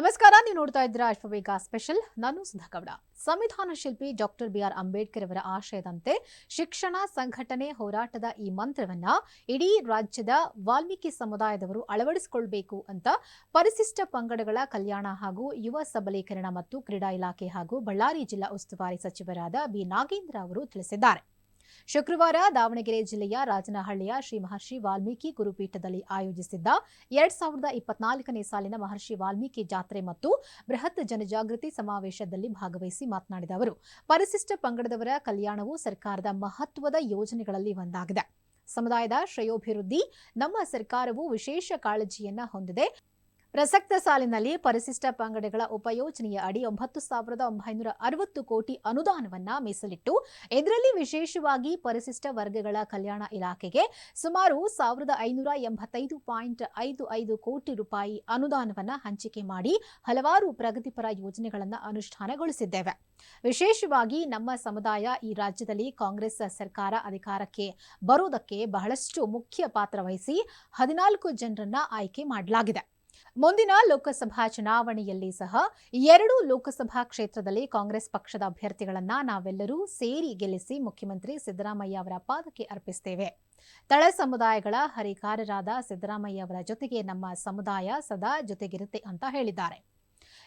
ನಮಸ್ಕಾರ, ನೀವು ನೋಡ್ತಾ ಇದ್ದೀರಾ ಅಶ್ವವೇಗ ಸ್ಪೆಷಲ್ ನಾನು ಸುಧಾಗೌಡ ಸಂವಿಧಾನ ಶಿಲ್ಪಿ ಡಾಕ್ಟರ್ ಬಿಆರ್ ಅಂಬೇಡ್ಕರ್ ಅವರ ಆಶಯದಂತೆ ಶಿಕ್ಷಣ ಸಂಘಟನೆ ಹೋರಾಟದ ಈ ಮಂತ್ರವನ್ನ ಇಡೀ ರಾಜ್ಯದ ವಾಲ್ಮೀಕಿ ಸಮುದಾಯದವರು ಅಳವಡಿಸಿಕೊಳ್ಬೇಕು ಅಂತ ಪರಿಶಿಷ್ಟ ಪಂಗಡಗಳ ಕಲ್ಯಾಣ ಹಾಗೂ ಯುವ ಸಬಲೀಕರಣ ಮತ್ತು ಕ್ರೀಡಾ ಇಲಾಖೆ ಹಾಗೂ ಬಳ್ಳಾರಿ ಜಿಲ್ಲಾ ಉಸ್ತುವಾರಿ ಸಚಿವರಾದ ಬಿ ನಾಗೇಂದ್ರ ಅವರು ತಿಳಿಸಿದ್ದಾರೆ. ಶುಕ್ರವಾರ ದಾವಣಗೆರೆ ಜಿಲ್ಲೆಯ ರಾಜನಹಳ್ಳಿಯ ಶ್ರೀ ಮಹರ್ಷಿ ವಾಲ್ಮೀಕಿ ಗುರುಪೀಠದಲ್ಲಿ ಆಯೋಜಿಸಿದ್ದ ಎರಡ್ ಸಾವಿರದ ಇಪ್ಪತ್ನಾಲ್ಕನೇ ಸಾಲಿನ ಮಹರ್ಷಿ ವಾಲ್ಮೀಕಿ ಜಾತ್ರೆ ಮತ್ತು ಬೃಹತ್ ಜನಜಾಗೃತಿ ಸಮಾವೇಶದಲ್ಲಿ ಭಾಗವಹಿಸಿ ಮಾತನಾಡಿದ ಅವರು, ಪರಿಶಿಷ್ಟ ಪಂಗಡದವರ ಕಲ್ಯಾಣವು ಸರ್ಕಾರದ ಮಹತ್ವದ ಯೋಜನೆಗಳಲ್ಲಿ ಒಂದಾಗಿದೆ. ಸಮುದಾಯದ ಶ್ರೇಯೋಭಿವೃದ್ಧಿ, ನಮ್ಮ ಸರ್ಕಾರವು ವಿಶೇಷ ಕಾಳಜಿಯನ್ನ ಹೊಂದಿದೆ. ಪ್ರಸಕ್ತ ಸಾಲಿನಲ್ಲಿ ಪರಿಶಿಷ್ಟ ಪಂಗಡಗಳ ಉಪಯೋಜನೆಯ ಅಡಿ ಒಂಬತ್ತು ಸಾವಿರದ ಒಂಬೈನೂರ ಅರವತ್ತು ಕೋಟಿ ಅನುದಾನವನ್ನ ಮೀಸಲಿಟ್ಟು ಇದರಲ್ಲಿ ವಿಶೇಷವಾಗಿ ಪರಿಶಿಷ್ಟ ವರ್ಗಗಳ ಕಲ್ಯಾಣ ಇಲಾಖೆಗೆ ಸುಮಾರು ಸಾವಿರದ ಐನೂರ ಎಂಬತ್ತೈದು ಪಾಯಿಂಟ್ ಐದು ಐದು ಕೋಟಿ ರೂಪಾಯಿ ಅನುದಾನವನ್ನ ಹಂಚಿಕೆ ಮಾಡಿ ಹಲವಾರು ಪ್ರಗತಿಪರ ಯೋಜನೆಗಳನ್ನು ಅನುಷ್ಠಾನಗೊಳಿಸಿದ್ದೇವೆ. ವಿಶೇಷವಾಗಿ ನಮ್ಮ ಸಮುದಾಯ ಈ ರಾಜ್ಯದಲ್ಲಿ ಕಾಂಗ್ರೆಸ್ ಸರ್ಕಾರ ಅಧಿಕಾರಕ್ಕೆ ಬರುವುದಕ್ಕೆ ಬಹಳಷ್ಟು ಮುಖ್ಯ ಪಾತ್ರ ವಹಿಸಿ ಹದಿನಾಲ್ಕು ಜನರನ್ನ ಆಯ್ಕೆ ಮಾಡಲಾಗಿದೆ. ಮುಂದಿನ ಲೋಕಸಭಾ ಚುನಾವಣೆಯಲ್ಲಿ ಸಹ ಎರಡೂ ಲೋಕಸಭಾ ಕ್ಷೇತ್ರದಲ್ಲಿ ಕಾಂಗ್ರೆಸ್ ಪಕ್ಷದ ಅಭ್ಯರ್ಥಿಗಳನ್ನ ನಾವೆಲ್ಲರೂ ಸೇರಿ ಗೆಲ್ಲಿಸಿ ಮುಖ್ಯಮಂತ್ರಿ ಸಿದ್ದರಾಮಯ್ಯ ಅವರ ಪಾದಕ್ಕೆ ಅರ್ಪಿಸುತ್ತೇವೆ ತಳ ಸಮುದಾಯಗಳ ಹರಿಕಾರರಾದ ಸಿದ್ದರಾಮಯ್ಯ ಅವರ ಜೊತೆಗೆ ನಮ್ಮ ಸಮುದಾಯ ಸದಾ ಜೊತೆಗಿರುತ್ತೆ ಅಂತ ಹೇಳಿದ್ದಾರೆ.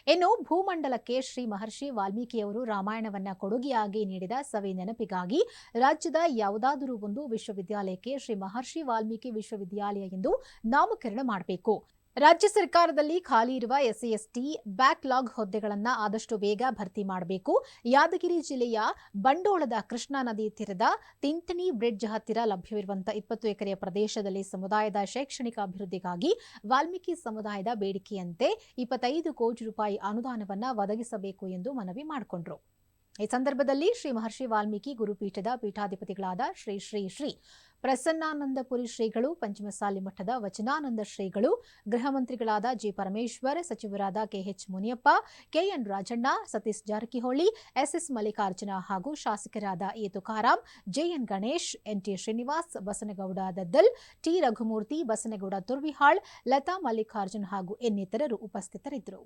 ಇನ್ನು ಭೂಮಂಡಲಕ್ಕೆ ಶ್ರೀ ಮಹರ್ಷಿ ವಾಲ್ಮೀಕಿಯವರು ರಾಮಾಯಣವನ್ನ ಕೊಡುಗೆಯಾಗಿ ನೀಡಿದ ಸವಿ ನೆನಪಿಗಾಗಿ ರಾಜ್ಯದ ಯಾವುದಾದರೂ ಒಂದು ವಿಶ್ವವಿದ್ಯಾಲಯಕ್ಕೆ ಶ್ರೀ ಮಹರ್ಷಿ ವಾಲ್ಮೀಕಿ ವಿಶ್ವವಿದ್ಯಾಲಯ ಎಂದು ನಾಮಕರಣ ಮಾಡಬೇಕು. ರಾಜ್ಯ ಸರ್ಕಾರದಲ್ಲಿ ಖಾಲಿ ಇರುವ ಎಸ್ಸಿ ಎಸ್ಟಿ ಬ್ಯಾಕ್ಲಾಗ್ ಹುದ್ದೆಗಳನ್ನು ಆದಷ್ಟು ಬೇಗ ಭರ್ತಿ ಮಾಡಬೇಕು. ಯಾದಗಿರಿ ಜಿಲ್ಲೆಯ ಬಂಡೋಳದ ಕೃಷ್ಣಾ ನದಿ ತೀರದ ತಿಂತಣಿ ಬ್ರಿಡ್ಜ್ ಹತ್ತಿರ ಲಭ್ಯವಿರುವಂತಹ ಇಪ್ಪತ್ತು ಎಕರೆ ಪ್ರದೇಶದಲ್ಲಿ ಸಮುದಾಯದ ಶೈಕ್ಷಣಿಕ ಅಭಿವೃದ್ಧಿಗಾಗಿ ವಾಲ್ಮೀಕಿ ಸಮುದಾಯದ ಬೇಡಿಕೆಯಂತೆ ಇಪ್ಪತ್ತೈದು ಕೋಟಿ ರೂಪಾಯಿ ಅನುದಾನವನ್ನು ಒದಗಿಸಬೇಕು ಎಂದು ಮನವಿ ಮಾಡಿಕೊಂಡರು. ಈ ಸಂದರ್ಭದಲ್ಲಿ ಶ್ರೀ ಮಹರ್ಷಿ ವಾಲ್ಮೀಕಿ ಗುರುಪೀಠದ ಪೀಠಾಧಿಪತಿಗಳಾದ ಶ್ರೀ ಶ್ರೀ ಶ್ರೀ ಪ್ರಸನ್ನಾನಂದಪುರಿ ಶ್ರೀಗಳು, ಪಂಚಮಸಾಲಿ ಮಠದ ವಚನಾನಂದ ಶ್ರೀಗಳು, ಗೃಹ ಮಂತ್ರಿಗಳಾದ ಜಿ ಪರಮೇಶ್ವರ್, ಸಚಿವರಾದ K H Muniyappa K N Rajanna, Satish Jarkiholi S S Mallikarjuna ಹಾಗೂ ಶಾಸಕರಾದ A Tukaram J N Ganesh N T Srinivas, Basanagouda Daddal, T Raghumurthy, Basanagouda Turvihal, Latha Mallikarjun ಹಾಗೂ ಇನ್ನಿತರರು ಉಪಸ್ಥಿತರಿದ್ದರು.